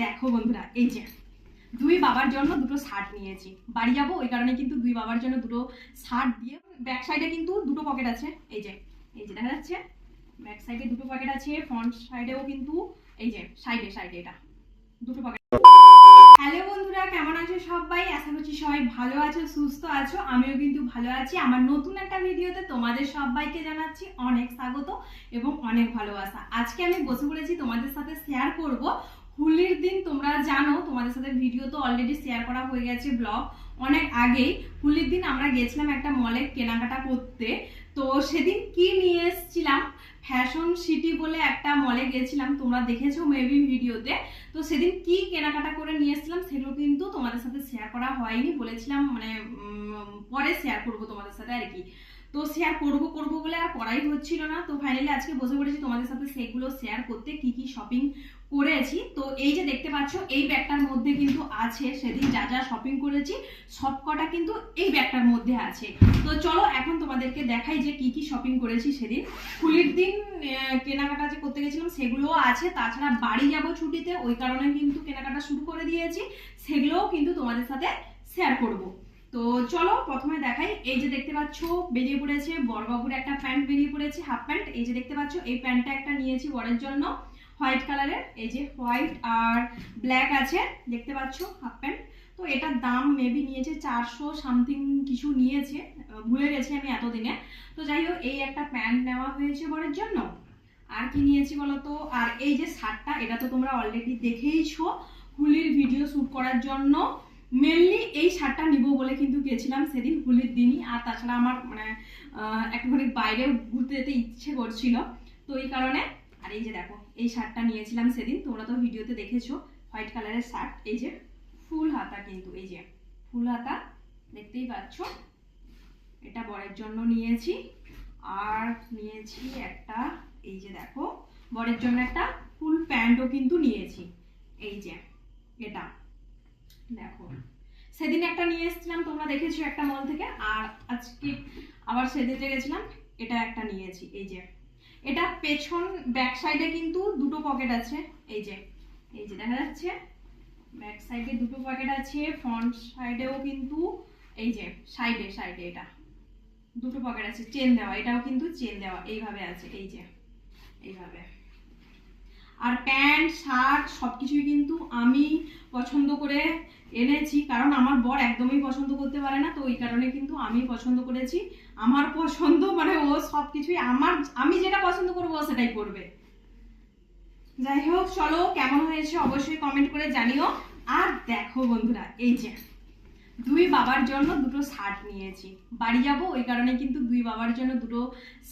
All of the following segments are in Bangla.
দেখো বন্ধুরা, এই যে দুই বাবার জন্য দুটো শার্ট নিয়েছি। বাড়ি যাব, ওই কারণে কিন্তু দুই বাবার জন্য দুটো শার্ট দিয়ে ব্যাক সাইডে কিন্তু দুটো পকেট আছে। এই যে এই যে দেখা যাচ্ছে ব্যাক সাইডে দুটো পকেট আছে ফ্রন্ট সাইডেও কিন্তু এই যে সাইডে সাইডে এটা, দুটো পকেট হ্যালো বন্ধুরা, কেমন আছো সবাই? আশা করছি সবাই ভালো আছো, সুস্থ আছো, আমিও কিন্তু ভালো আছি। আমার নতুন একটা ভিডিওতে তোমাদের সবাইকে জানাচ্ছি অনেক স্বাগত এবং অনেক ভালোবাসা। আজকে আমি বসে পড়েছি তোমাদের সাথে শেয়ার করব হোলির দিন তোমরা জানো, তোমাদের সাথে ভিডিও তো অলরেডি শেয়ার করা হয়ে গেছে ব্লগ অনেক আগেই হোলির দিন আমরা গেছিলাম একটা মলে কেনাকাটা করতে। তো সেদিন কি নিয়ে এসেছিলাম? ফ্যাশন সিটি বলে একটা মলে গেছিলাম, তোমরা দেখেছ মেবি ভিডিওতে তো। সেদিন কি কেনাকাটা করে নিয়ে এসেছিলাম সেগুলো কিন্তু তোমাদের সাথে শেয়ার করা হয়নি, বলেছিলাম মানে পরে শেয়ার করব তোমাদের সাথে আর কি। তো শেয়ার করব করব বলে আর করাই হচ্ছিল না। তো ফাইনালি আজকে বসে পড়েছি তোমাদের সাথে সেগুলো শেয়ার করতে, কি কি শপিং করেছি। তো এই যে দেখতে পাচ্ছ, এই ব্যাগটার মধ্যে কিন্তু আছে সেদিন যা যা শপিং করেছি, সব কটা কিন্তু এই ব্যাগটার মধ্যে আছে। তো চলো এখন তোমাদেরকে দেখাই যে কি কি শপিং করেছি সেদিন। হোলির দিন কেনাকাটা যে করতে গেছিলাম সেগুলোও আছে। তাছাড়া বাড়ি যাব ছুটিতে, ওই কারণে কিন্তু কেনাকাটা শুরু করে দিয়েছি। সেগুলোও কিন্তু তোমাদের সাথে শেয়ার করব। তো চলো প্রথমে দেখাই। এই যে দেখতে পাচ্ছ, বেরিয়ে পড়েছে, বড়বাবুর একটা প্যান্ট বেরিয়ে পড়েছে হাফ প্যান্ট এই যে দেখতে পাচ্ছ, এই প্যান্টটা একটা নিয়েছি বরের জন্য। হোয়াইট কালারের এই যে হোয়াইট আর ব্ল্যাক আছে, দেখতে পাচ্ছ হাফ প্যান্ট তো এটার দাম মেবি নিয়েছে চারশো সামথিং কিছু নিয়েছে, ভুলে গেছি আমি এতদিনে। তো যাই হোক, এই একটা প্যান্ট নেওয়া হয়েছে বরের জন্য। আর কি নিয়েছি বলতো? আর এই যে শার্টটা, এটা তো তোমরা অলরেডি দেখেইছো। হুলির ভিডিও শ্যুট করার জন্য। মেনলি এই শার্টটা নিব বলে কিন্তু গেছিলাম সেদিন হোলির দিনই। আর তাছাড়া আমার মানে একটুখানি বাইরে ঘুরতে যেতে ইচ্ছে করছিল। তো এই কারণে, আর এই যে দেখো, এই শার্টটা নিয়েছিলাম সেদিন, তোমরা তো ভিডিওতে দেখেছ, হোয়াইট কালারের শার্ট। এই যে ফুল হাতা কিন্তু, এই যে ফুল হাতা, দেখতেই পাচ্ছ। এটা বরের জন্য নিয়েছি। আর নিয়েছি একটা, এই যে দেখো, বরের জন্য একটা ফুল প্যান্টও কিন্তু নিয়েছি। এই যে, এটা। দেখো। সেদিন একটা নিয়ে এসেছিলাম, তোমরা দেখেছ একটা মল থেকে, আর আজকে আবার সেদিতে গেছিলাম, এটা একটা নিয়েছি, এই যে। এটা পেছন ব্যাক সাইডে কিন্তু দুটো পকেট আছে, এই যে। এই যে দেখা যাচ্ছে ব্যাক সাইডে দুটো পকেট আছে ফ্রন্ট সাইডেও কিন্তু, এই যে সাইডে সাইডে এটা। দুটো পকেট আছে চেন দেওয়া, এটাও কিন্তু চেন দেওয়া, এইভাবে আছে, এই যে, এইভাবে। আর প্যান্ট, শার্ট সব কিছুই কিন্তু আমি পছন্দ করে এনেছি। কারণ আমার বর একদমই পছন্দ করতে পারে না, তো ওই কারণে কিন্তু আমি পছন্দ করেছি। আমার পছন্দ মানে ও সব কিছুই আমার, আমি যেটা পছন্দ করব ও সেটাই করবে। যাই হোক, চলো কেমন হয়েছে অবশ্যই কমেন্ট করে জানিও। আর দেখো বন্ধুরা, এই যে দুই বাবার জন্য দুটো শার্ট নিয়েছি। বাড়ি যাব, ওই কারণে কিন্তু দুই বাবার জন্য দুটো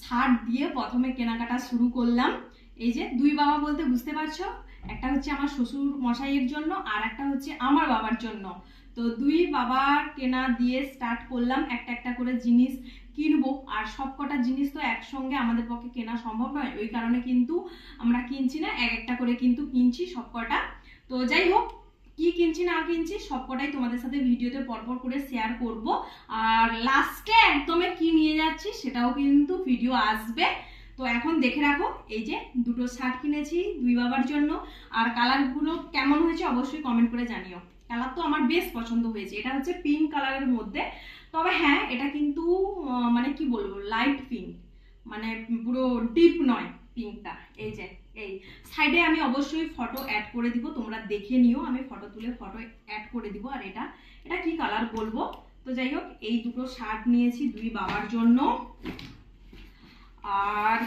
শার্ট দিয়ে প্রথমে কেনাকাটা শুরু করলাম। এই যে দুই বাবা বলতে বুঝতে পারছ? একটা হচ্ছে আমার শ্বশুর মশাইয়ের জন্য আর একটা হচ্ছে আমার বাবার জন্য। তো দুই বাবা কেনা দিয়ে স্টার্ট করলাম একটা একটা করে জিনিস কিনবো। আর সব কটা জিনিস তো একসঙ্গে আমাদের পক্ষে কেনা সম্ভব নয়। ওই কারণে কিন্তু আমরা কিনছি না, এক একটা করে কিন্তু কিনছি সব কটা তো যাই হোক, কি কিনছি না কিনছি সব কটাই তোমাদের সাথে ভিডিওতে পরপর করে শেয়ার করব। আর লাস্টে একদমে কি নিয়ে যাচ্ছি সেটাও কিন্তু ভিডিও আসবে। তো এখন দেখে রাখো, এই যে দুটো শার্ট কিনেছি দুই বাবার জন্য। আর কালারগুলো কেমন হয়েছে অবশ্যই কমেন্ট করে জানিও। কালার তো আমার বেশ পছন্দ হয়েছে, এটা হচ্ছে পিঙ্ক কালারের মধ্যে। তবে হ্যাঁ এটা কিন্তু মানে কি বলব লাইট পিঙ্ক মানে পুরো ডিপ নয় পিঙ্কটা এই যে, এই। সাইডে আমি অবশ্যই ফটো অ্যাড করে দিব, তোমরা দেখে নিও। আমি ফটো তুলে ফটো অ্যাড করে দিব, আর এটা এটা কি কালার বলব? তো যাই হোক, এই দুটো শার্ট নিয়েছি দুই বাবার জন্য। আর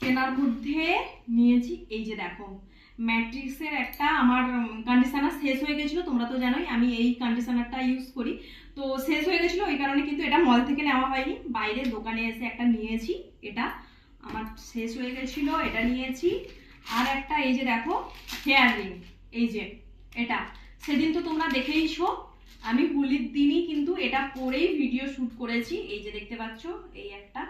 কেনার মধ্যে নিয়েছি, এই যে দেখো, ম্যাট্রিক্সের একটা আমার কন্ডিশনার শেষ হয়ে গেছিল, তোমরা তো জানোই, আমি এই কন্ডিশনারটা ইউজ করি। তো শেষ হয়ে গেছিল, ওই কারণে কিন্তু এটা মল থেকে নেওয়া হয়নি। বাইরে দোকানে এসে একটা নিয়েছি, এটা আমার শেষ হয়ে গেছিল, এটা নিয়েছি। আর একটা, এই যে দেখো হেয়ার রিং এই যে, এটা। সেদিন তো তোমরা দেখেইছো আমি হোলির দিনই কিন্তু এটা পরেই ভিডিও শ্যুট করেছি, এই যে দেখতে পাচ্ছ, এই একটা।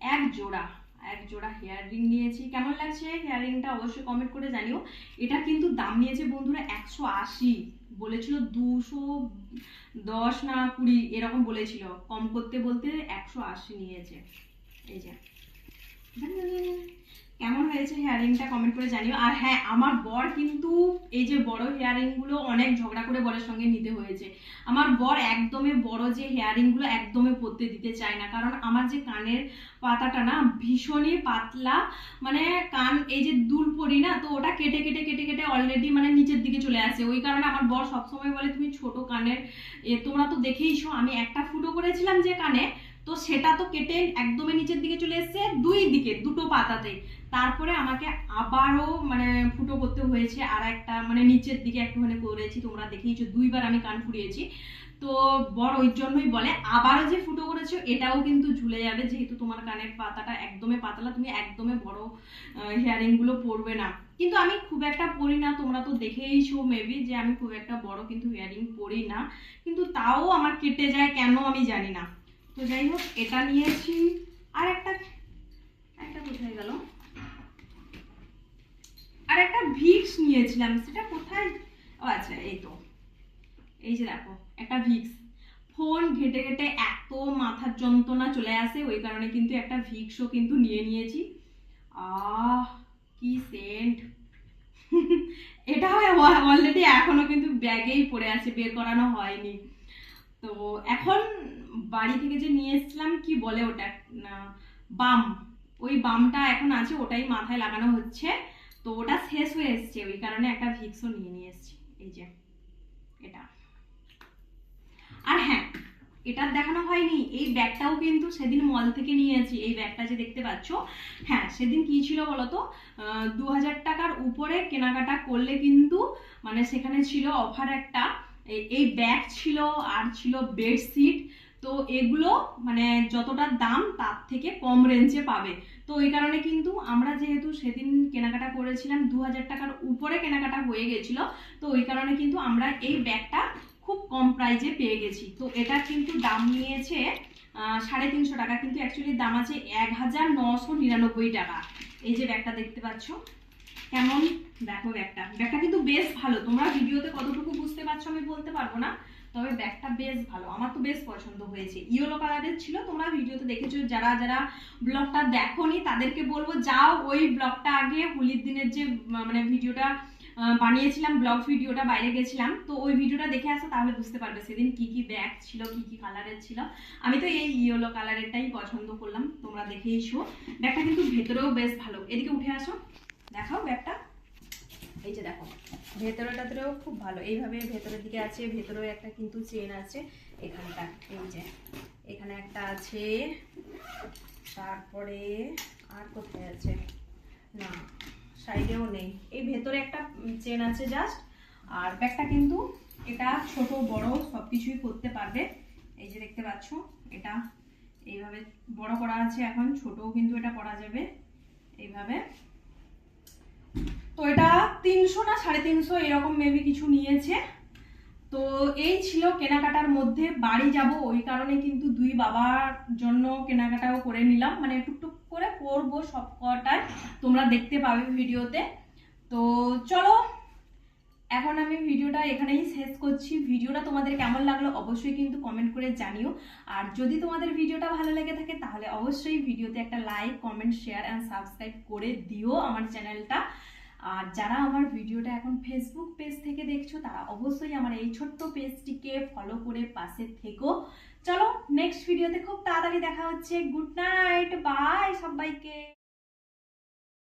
এক জোড়া এক জোড়া হেয়ার রিং নিয়েছি। কেমন লাগছে হেয়ার রিংটা অবশ্যই কমেন্ট করে জানিও। এটা কিন্তু দাম নিয়েছে বন্ধুরা একশো আশি। বলেছিল দুশো দশ না কুড়ি, এরকম বলেছিল। কম করতে বলতে একশো আশি নিয়েছে। এই যে। কেমন হয়েছে হেয়ারিংটা কমেন্ট করে জানিও। আর হ্যাঁ আমার বর কিন্তু এই যে বড় হেয়ারিংগুলো অনেক ঝগড়া করে বরের সঙ্গে নিতে হয়েছে। আমার বর একদমই বড় যে হেয়ারিংগুলো একদমই পরতে দিতে চায় না। কারণ আমার যে কানের পাতাটা না, ভীষণই পাতলা মানে কান এই যে দুল পরি না, তো ওটা কেটে কেটে কেটে কেটে অলরেডি মানে নিচের দিকে চলে আসে। ওই কারণে আমার বর সবসময় বলে, তুমি ছোট কানের তোমরা তো দেখেইছো, আমি একটা ফুটো করেছিলাম যে কানে তো সেটা তো কেটে একদমই নিচের দিকে চলে এসেছে, দুই দিকে, দুটো পাতাতে তারপরে আমাকে আবারও মানে ফুটো করতে হয়েছে আর একটা মানে নিচের দিকে একটুখানি করেছি, তোমরা দেখেইছো, দুইবার আমি কান ফুরিয়েছি তো বড় ওই জন্যই বলে, আবারও যে ফুটো করেছ, এটাও কিন্তু ঝুলে যাবে, যেহেতু তোমার কানের পাতাটা একদমই পাতলা, তুমি একদমই বড় হেয়ারিংগুলো পরবে না। কিন্তু আমি খুব একটা পরি না, তোমরা তো দেখেইছো মেবি যে আমি খুব একটা বড় কিন্তু ইয়ারিং পরি না। কিন্তু তাও আমার কেটে যায় কেন আমি জানি না। তো যাই হোক, এটা নিয়েছি। আর একটা একটা কোথায় গেল? আর একটা ভিক্স নিয়েছিলাম, সেটা কোথায়? ও আচ্ছা এই তো। এই যে দেখো, একটা ভিক্স। ফোন ঘেটে ঘেটে এত মাথার যন্ত্রণা চলে আসে, ওই কারণে কিন্তু একটা ভিক্সও কিন্তু নিয়ে নিয়েছি। আহ, কি সেন্ট। এটাও অলরেডি এখনও কিন্তু ব্যাগেই পড়ে আছে, বের করানো হয়নি। তো এখন বাড়ি থেকে যে নিয়ে এসেছিলাম, কি বলে ওটা? বাম। ওই বামটা এখন আছে, ওটাই মাথায় লাগানো হচ্ছে। তো ওটা শেষ হয়ে এসছে, ওই কারণে একটা ভিক্সও নিয়ে নিয়ে এসেছি। এই যে, এটা। আর হ্যাঁ এটা দেখানো হয়নি, এই ব্যাগটাও কিন্তু সেদিন মল থেকে নিয়েছি এই ব্যাগটা যে দেখতে পাচ্ছ। হ্যাঁ সেদিন কি ছিল বলতো? দু হাজার টাকার উপরে কেনাকাটা করলে কিন্তু মানে সেখানে ছিল অফার একটা। এই- ব্যাগ ছিল আর ছিল বেডশিট তো এগুলো মানে যতটা দাম তার থেকে কম রেঞ্জে পাবে। তো এই কারণে কিন্তু আমরা যেহেতু সেদিন কেনাকাটা করেছিলাম, দু হাজার টাকার উপরে কেনাকাটা হয়ে গেছিল, তো ওই কারণে কিন্তু আমরা এই ব্যাগটা খুব কম প্রাইজে পেয়ে গেছি। তো এটা কিন্তু দাম নিয়েছে সাড়ে তিনশো টাকা, কিন্তু অ্যাকচুয়ালি দাম আছে এক হাজার নশো নিরানব্বই টাকা। এই যে ব্যাগটা দেখতে পাচ্ছ, কেমন? দেখো ব্যাগটা ব্যাগটা কিন্তু বেশ ভালো। তোমরা ভিডিওতে কতটুকু পারছ আমি বলতে পারব না, তবে ব্যাগটা বেশ ভালো। আমার তো বেশ পছন্দ হয়েছে। ইয়েলো কালারের ছিল, তোমরা ভিডিওতে দেখেছ। যারা যারা ব্লগটা দেখোনি, তাদেরকে বলব যাও ওই ব্লগটা আগে, হোলির দিনের যে মানে ভিডিওটা বানিয়েছিলাম, ব্লগ ভিডিওটা বাইরে গেছিলাম। তো ওই ভিডিওটা দেখে আসো, তাহলে বুঝতে পারবে সেদিন কি কি ব্যাগ ছিল, কি কি কালারের ছিল। আমি তো এই ইয়েলো কালারেরটাই পছন্দ করলাম, তোমরা দেখেইছো ব্যাগটা কিন্তু ভেতরেও বেশ ভালো। এদিকে উঠে আসো, দেখাও ব্যাগটা। এই যে দেখো। ভেতরটাতেও খুব ভালো। এইভাবে ভেতরের দিকে আছে, ভেতরেও একটা কিন্তু চেন আছে এখানটা। এই যে, এখানে একটা আছে। তারপরে আর কোথায় আছে? না সাইডেও নেই। এই ভেতরে একটা চেন আছে জাস্ট আর ব্যাগটা কিন্তু এটা ছোট, বড় সব কিছুই করতে পারবে। এই যে দেখতে পাচ্ছ, এটা এইভাবে বড় করা আছে এখন, ছোটও কিন্তু এটা করা যাবে। এইভাবে তো এটা তিনশো না সাড়ে তিনশো এরকম মেবি কিছু নিয়েছে। তো এই ছিল কেনাকাটার মধ্যে, বাড়ি যাব ওই কারণে কিন্তু দুই বাবার জন্য কেনাকাটাও করে নিলাম। মানে টুকটুক করে করব সব কটায়, তোমরা দেখতে পাবে ভিডিওতে। তো চলো, এখন আমি ভিডিওটা এখানেই শেষ করছি। ভিডিওটা তোমাদের কেমন লাগল অবশ্যই কিন্তু কমেন্ট করে জানিও। আর যদি তোমাদের ভিডিওটা ভালো লেগে থাকে, তাহলে অবশ্যই ভিডিওতে একটা like comment share and subscribe করে দিও আমার চ্যানেলটা। আর যারা আমার ভিডিওটা এখন ফেসবুক পেজ থেকে দেখছ, তারা অবশ্যই আমার এই ছোট্ট পেজটিকে ফলো করে পাশে থেকো। চলো নেক্সট ভিডিওতে খুব তাড়াতাড়ি দেখা হচ্ছে। গুড নাইট বাই সবাইকে।